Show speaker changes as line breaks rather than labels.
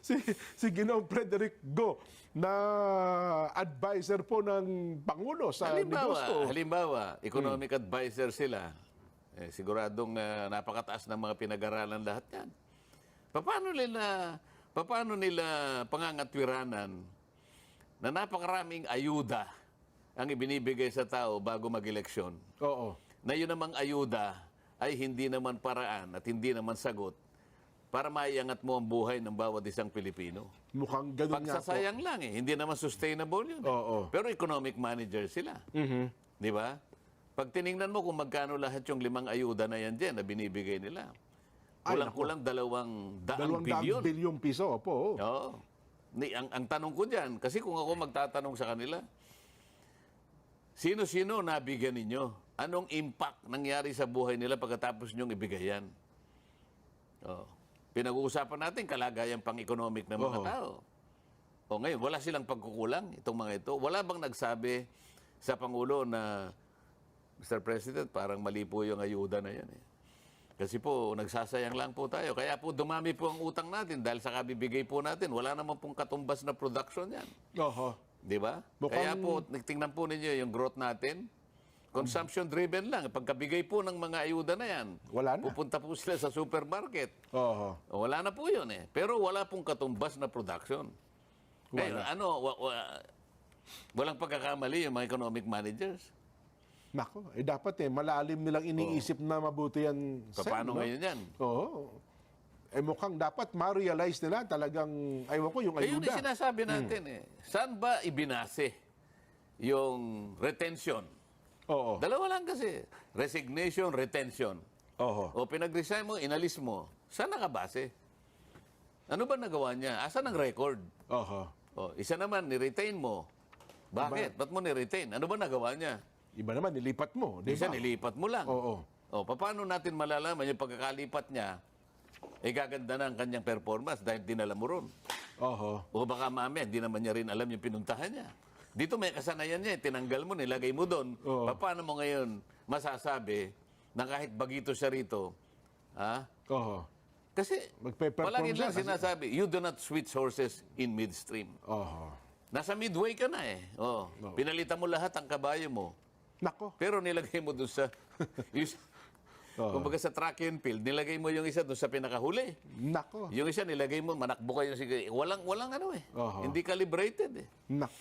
si, si Ginoong Frederick Go na advisor po ng Pangulo sa
halimbawa,
negosyo.
halimbawa, economic advisor sila. Eh, siguradong ah, napakataas ng mga pinag-aralan lahat yan. Paano nila, paano nila pangangatwiranan na napakaraming ayuda ang ibinibigay sa tao bago mag-eleksyon?
Oo.
Na yun namang ayuda ay hindi naman paraan at hindi naman sagot para maiangat mo ang buhay ng bawat isang Pilipino.
Mukhang ganun nga po.
Pagsasayang lang eh. Hindi naman sustainable yun. eh.
Oo.
Pero economic manager sila.
Mhm.
Di ba? Pag tiningnan mo kung magkano lahat yung limang ayuda na yan dyan na binibigay nila.
Ay,
Kulang-kulang dalawang daang
Dalawang daang
bilyon.
bilyong piso po.
Oo. Ni, ang, ang tanong ko dyan, kasi kung ako magtatanong sa kanila, sino-sino nabigyan ninyo? Anong impact nangyari sa buhay nila pagkatapos nyong ibigay yan? Oo. Pinag-uusapan natin kalagayan pang-economic ng mga
Oo.
tao. O ngayon, wala silang pagkukulang, itong mga ito. Wala bang nagsabi sa Pangulo na, Mr. President, parang mali po yung ayuda na yan eh. Kasi po, nagsasayang lang po tayo. Kaya po, dumami po ang utang natin dahil sa kabibigay po natin. Wala naman pong katumbas na production yan.
Oho.
Di ba?
Mukhang-
Kaya po, tingnan po ninyo yung growth natin. Consumption driven lang. Pagkabigay po ng mga ayuda na yan,
Wala na.
pupunta po sila sa supermarket.
Oho.
O, Wala na po yun eh. Pero wala pong katumbas na production. Ngayon,
Wala.
ano, wa- wa- walang pagkakamali yung mga economic managers.
Nako, eh dapat eh, malalim nilang iniisip na mabuti yan.
Paano
no?
ngayon yan?
Oo. Eh mukhang dapat ma-realize nila talagang, aywan ko, yung
Ayun
ayuda.
yung sinasabi natin eh. Saan ba ibinase yung retention?
Oo.
Dalawa lang kasi. Resignation, retention.
Oho.
O pinag-resign mo, inalis mo. Saan nakabase? Ano ba nagawa niya? Asan ang record?
Oho.
O, isa naman, ni-retain mo. Bakit? Ba't mo ni-retain? Ano ba nagawa niya?
Iba naman, nilipat mo, di
Isa
ba?
nilipat mo lang.
Oo.
O, paano natin malalaman yung pagkakalipat niya, eh gaganda na ang kanyang performance dahil dinala mo ron.
Oho.
O baka mamaya, hindi naman niya rin alam yung pinuntahan niya. Dito may kasanayan niya, eh, tinanggal mo, nilagay mo doon.
Oo.
Paano mo ngayon masasabi na kahit bagito siya rito, ha?
Oho.
Kasi
Magpe-perform
palagi
siya
lang
kasi-
sinasabi, you do not switch horses in midstream.
Oho.
Nasa midway ka na eh. Oh,
Oo.
Pinalitan mo lahat ang kabayo mo.
Nako.
Pero nilagay mo doon sa... yung,
Oo.
kumbaga sa track and field, nilagay mo yung isa doon sa pinakahuli.
Nako.
Yung isa nilagay mo, manakbo kayo sige. Walang, walang ano eh.
Oo.
Hindi calibrated eh.
Nak.